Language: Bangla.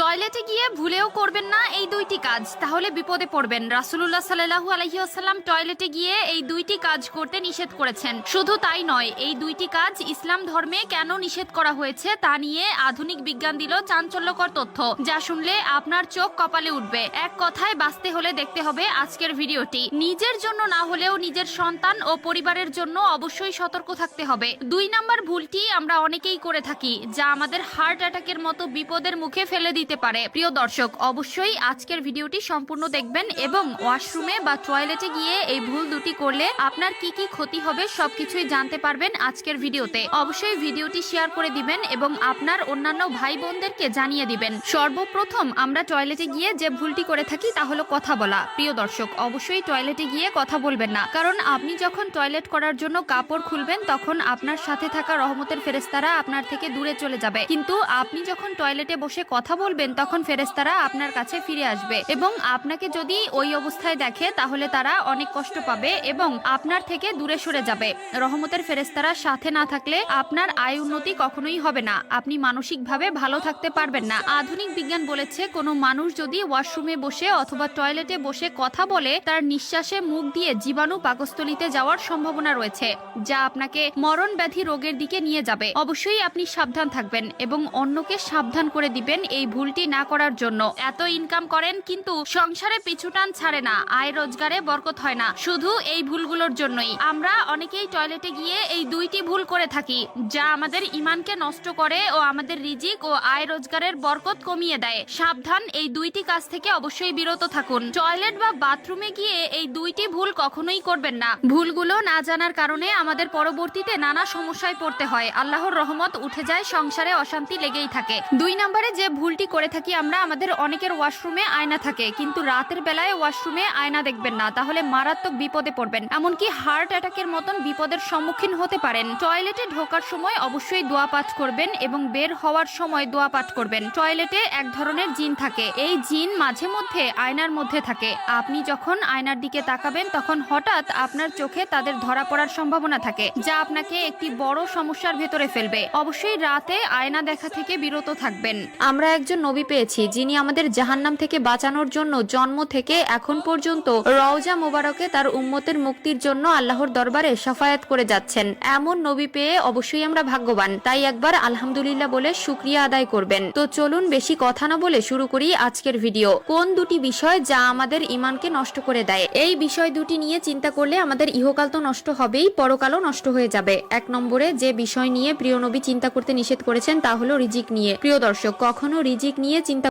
টয়লেটে গিয়ে ভুলেও করবেন না এই দুইটি কাজ। তাহলে বিপদে পড়বেন। রাসুলুল্লাহ সাল্লাহু আলহিউসাল্লাম টয়লেটে গিয়ে এই দুইটি কাজ করতে নিষেধ করেছেন। শুধু তাই নয়, এই দুইটি কাজ ইসলাম ধর্মে কেন নিষেধ করা হয়েছে তা নিয়ে আধুনিক বিজ্ঞান দিল চাঞ্চল্যকর তথ্য। যা শুনলে আপনার চোখ কপালে উঠবে। এক কথায় বাঁচতে হলে দেখতে হবে আজকের ভিডিওটি। নিজের জন্য না হলেও নিজের সন্তান ও পরিবারের জন্য অবশ্যই সতর্ক থাকতে হবে। দুই নাম্বার ভুলটি আমরা অনেকেই করে থাকি, যা আমাদের হার্ট অ্যাটাকের মতো বিপদের মুখে ফেলে দিতে পারে। প্রিয় দর্শক, অবশ্যই আজকের ভিডিওটি সম্পূর্ণ দেখবেন এবং ওয়াশরুমে বা টয়লেটে গিয়ে এই ভুল দুটি করলে আপনার কি কি ক্ষতি হবে সবকিছুই জানতে পারবেন আজকের ভিডিওতে। অবশ্যই ভিডিওটি শেয়ার করে দিবেন এবং আপনার অন্যান্য ভাই বোনদেরকে জানিয়ে দিবেন। সর্বপ্রথম আমরা টয়লেটে গিয়ে যে ভুলটি করে থাকি তা হলো কথা বলা। প্রিয় দর্শক, অবশ্যই টয়লেটে গিয়ে কথা বলবেন না। কারণ আপনি যখন টয়লেট করার জন্য কাপড় খুলবেন, তখন আপনার সাথে থাকা রহমতের ফেরেস্তারা আপনার থেকে দূরে চলে যাবে। কিন্তু আপনি যখন টয়লেটে বসে কথা বলবেন তখন ফেরেস্তারা আপনার কাছে ফিরে আসবে এবং আপনাকে যদি ওই অবস্থায় দেখে, তাহলে তারা অনেক কষ্ট পাবে এবং আপনার থেকে দূরে সরে যাবে। রহমতের ফেরেস্তারা সাথে না থাকলে আপনার আয় উন্নতি কখনোই হবে না। আপনি মানসিকভাবে ভালো থাকতে পারবেন না। আধুনিক বিজ্ঞান বলেছে, কোনো মানুষ যদি ওয়াশরুমে বসে অথবা টয়লেটে বসে কথা বলে, তার নিঃশ্বাসে মুখ দিয়ে জীবাণু পাকস্থলিতে যাওয়ার সম্ভাবনা রয়েছে, যা আপনাকে মরণ ব্যাধি রোগের দিকে নিয়ে যাবে। অবশ্যই আপনি সাবধান থাকবেন এবং অন্যকে সাবধান করে দিবেন এই ভুলটি না করার জন্য। এত ইনকাম করেন কিন্তু সংসারে পিছুটান ছাড়ে না, আয় রোজগারে বরকত হয় না। শুধু এই ভুলগুলোর জন্যই। আমরা অনেকেই টয়লেটে গিয়ে এই দুইটি ভুল করে থাকি, যা আমাদের ইমানকে নষ্ট করে ও আমাদের রিজিক ও আয় রোজগারের বরকত কমিয়ে দেয়। সাবধান, এই দুইটি কাজ থেকে অবশ্যই বিরত থাকুন। টয়লেট বা বাথরুমে গিয়ে এই দুইটি ভুল কখনোই করবেন না। ভুলগুলো না জানার কারণে আমাদের পরবর্তীতে নানা সমস্যায় পড়তে হয়। আল্লাহর রহমত উঠে যায়, সংসারে অশান্তি লেগেই থাকে। দুই নম্বরে যে ভুলটি করে থাকি, আমরা আমাদের অনেকের ওয়াশরুমে আয়না থাকে। কিন্তু রাতের বেলায় ওয়াশরুমে আয়না দেখবেন না, তাহলে মারাত্মক বিপদে পড়বেন। এমনকি হার্ট অ্যাটাকের মতন বিপদের সম্মুখীন হতে পারেন। টয়লেটে ঢোকার সময় অবশ্যই দোয়া পাঠ করবেন এবং বের হওয়ার সময় দোয়া পাঠ করবেন। টয়লেটে এক ধরনের জিন থাকে। এই জিন মাঝে মধ্যে আয়নার মধ্যে থাকে। আপনি যখন আয়নার দিকে তাকাবেন, তখন হঠাৎ আপনার চোখে তাদের ধরা পড়ার সম্ভাবনা থাকে, যা আপনাকে একটি বড় সমস্যার ভেতরে ফেলবে। অবশ্যই রাতে আয়না দেখা থেকে বিরত থাকবেন। আমরা একজন নবী পেয়েছি, যিনি আমাদের জাহান্নাম থেকে বাঁচানোর জন্য জন্ম থেকে এখন পর্যন্ত রওজা মোবারকে তার উম্মতের মুক্তির জন্য আল্লাহর দরবারে সাফায়াত করে যাচ্ছেন। এমন নবী পেয়ে অবশ্যই আমরা ভাগ্যবান। তাই একবার আলহামদুলিল্লাহ বলে শুক্রিয়া আদায় করবেন। তো চলুন বেশি কথা না বলে শুরু করি আজকের ভিডিও। কোন দুটি বিষয় যা আমাদের ইমানকে নষ্ট করে দেয়? এই বিষয় দুটি নিয়ে চিন্তা করলে আমাদের ইহকাল তো নষ্ট হবেই, পরকালও নষ্ট হয়ে যাবে। এক নম্বরে যে বিষয় নিয়ে প্রিয় নবী চিন্তা করতে নিষেধ করেছেন তা হলো রিজিক নিয়ে। প্রিয় দর্শক, কখনো রিজিক নিয়ে চিন্তা